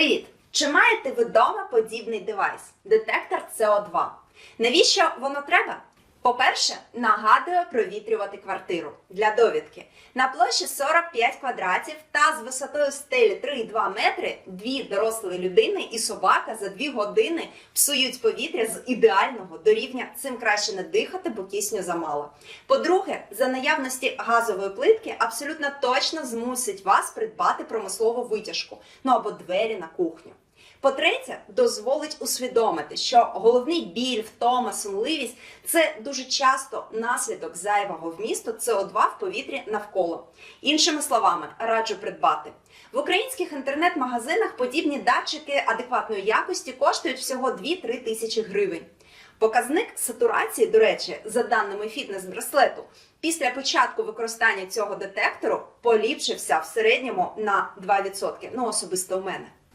Привіт! Чи маєте ви вдома подібний девайс детектор СО2? Навіщо воно треба? По-перше, нагадує провітрювати квартиру для довідки. На площі 45 квадратів та з висотою стелі 3,2 метри дві дорослі людини і собака за дві години псують повітря з ідеального до рівня цим краще не дихати, бо кисню замало. По-друге, за наявності газової плитки абсолютно точно змусить вас придбати промислову витяжку, ну або двері на кухню. По-третє, дозволить усвідомити, що головний біль, втома, сонливість це дуже часто наслідок зайвого вмісту СО2 в повітрі навколо. Іншими словами, раджу придбати. В українських інтернет-магазинах подібні датчики адекватної якості коштують всього 2-3 тисячі гривень. Показник сатурації, до речі, за даними фітнес-браслету, після початку використання цього детектору поліпшився в середньому на 2%. Ну, особисто у мене.